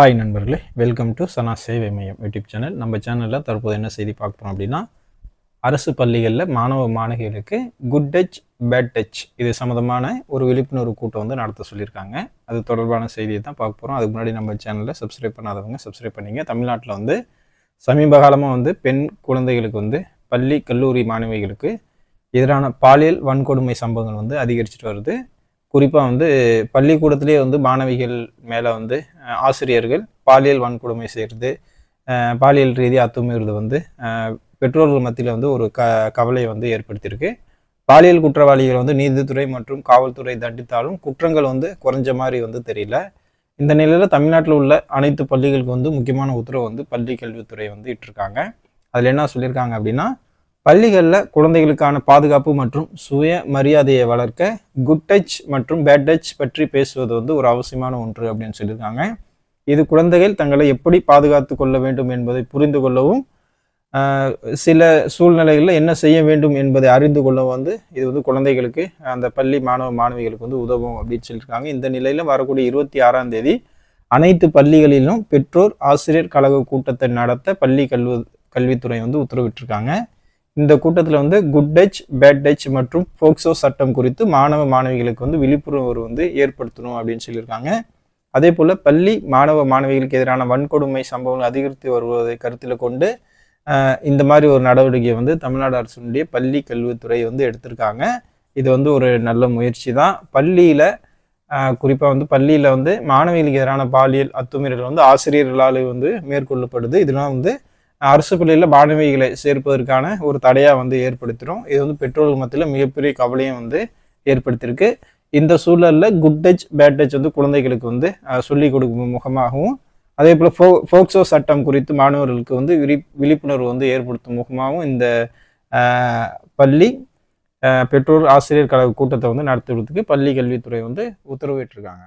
Hi நண்பர்களே. Welcome to சனா சேவை மையம் யூடியூப் சேனல் நம்ம சேனலில் தற்போது என்ன செய்தி பார்க்குறோம் அப்படின்னா அரசு பள்ளிகளில் மாணவ மாணவிகளுக்கு குட் டச் பேட் டச் இது சம்மந்தமான ஒரு விழிப்புணர்வு கூட்டம் வந்து நடத்த சொல்லியிருக்காங்க. அது தொடர்பான செய்தியை தான் பார்க்க போகிறோம் அதுக்கு முன்னாடி நம்ம சேனலில் சப்ஸ்கிரைப் பண்ணாதவங்க சப்ஸ்கிரைப் பண்ணிங்க. தமிழ்நாட்டில் வந்து சமீப காலமாக வந்து பெண் குழந்தைகளுக்கு வந்து பள்ளி கல்லூரி மாணவிகளுக்கு எதிரான பாலியல் வன்கொடுமை சம்பவங்கள் வந்து அதிகரிச்சுட்டு வருது. குறிப்பாக வந்து பள்ளிக்கூடத்திலே வந்து மாணவிகள் மேலே வந்து ஆசிரியர்கள் பாலியல் வன்கொடுமை செய்கிறது பாலியல் ரீதியாக அத்துமீறது வந்து பெற்றோர்கள் மத்தியில் வந்து ஒரு க கவலையை வந்து ஏற்படுத்தியிருக்கு. பாலியல் குற்றவாளிகள் வந்து நீதித்துறை மற்றும் காவல்துறை தண்டித்தாலும் குற்றங்கள் வந்து குறைஞ்ச மாதிரி வந்து தெரியல. இந்த நிலையில் தமிழ்நாட்டில் உள்ள அனைத்து பள்ளிகளுக்கு வந்து முக்கியமான உத்தரவு வந்து பள்ளி கல்வித்துறை வந்து இட்டிருக்காங்க. அதில் என்ன சொல்லியிருக்காங்க அப்படின்னா பள்ளிகளில் குழந்தைகளுக்கான பாதுகாப்பு மற்றும் சுய மரியாதையை வளர்க்க குட் டச் மற்றும் பேட் டச் பற்றி பேசுவது வந்து ஒரு அவசியமான ஒன்று அப்படின்னு சொல்லியிருக்காங்க. இது குழந்தைகள் தங்களை எப்படி பாதுகாத்து கொள்ள வேண்டும் என்பதை புரிந்து கொள்ளவும் சில சூழ்நிலைகளில் என்ன செய்ய வேண்டும் என்பதை அறிந்து கொள்ள வந்து இது வந்து குழந்தைகளுக்கு அந்த பள்ளி மாணவ மாணவிகளுக்கு வந்து உதவும் அப்படின்னு சொல்லியிருக்காங்க. இந்த நிலையில் வரக்கூடிய இருபத்தி ஆறாம் தேதி அனைத்து பள்ளிகளிலும் பெற்றோர் ஆசிரியர் கழக கூட்டத்தை நடத்த பள்ளி கல்வி கல்வித்துறை வந்து உத்தரவிட்டிருக்காங்க. இந்த கூட்டத்தில் வந்து குட் டச் பேட் டச் மற்றும் போக்சோ சட்டம் குறித்து மாணவ மாணவிகளுக்கு வந்து விழிப்புணர்வு வந்து ஏற்படுத்தணும் அப்படின்னு சொல்லியிருக்காங்க. அதே போல் பள்ளி மாணவ மாணவிகளுக்கு எதிரான வன்கொடுமை சம்பவங்கள் அதிகரித்து வருவதை கருத்தில் கொண்டு இந்த மாதிரி ஒரு நடவடிக்கை வந்து தமிழ்நாடு அரசுடைய பள்ளி கல்வித்துறை வந்து எடுத்திருக்காங்க. இது வந்து ஒரு நல்ல முயற்சி தான். பள்ளியில் குறிப்பாக வந்து பள்ளியில் வந்து மாணவிகளுக்கு எதிரான பாலியல் அத்துமீறல் வந்து ஆசிரியர்களால் வந்து மேற்கொள்ளப்படுது. இதெல்லாம் வந்து அரசு பள்ளியில் மாணவிகளை சேர்ப்பதற்கான ஒரு தடையாக வந்து ஏற்படுத்திடும் இது வந்து பெற்றோர்கள் மத்தியில் மிகப்பெரிய கவலையும் வந்து ஏற்படுத்தியிருக்கு. இந்த சூழலில் குட் டச் பேட் டச் வந்து குழந்தைகளுக்கு வந்து சொல்லிக் கொடுக்கும் முகமாகவும் அதே போல் ஃபோ ஃபோக்சோ சட்டம் குறித்து மாணவர்களுக்கு வந்து விழி விழிப்புணர்வு வந்து ஏற்படுத்தும் முகமாகவும் இந்த பள்ளி பெற்றோர் ஆசிரியர் கழக கூட்டத்தை வந்து நடத்துவதற்கு பள்ளி கல்வித்துறை வந்து உத்தரவிட்டிருக்காங்க.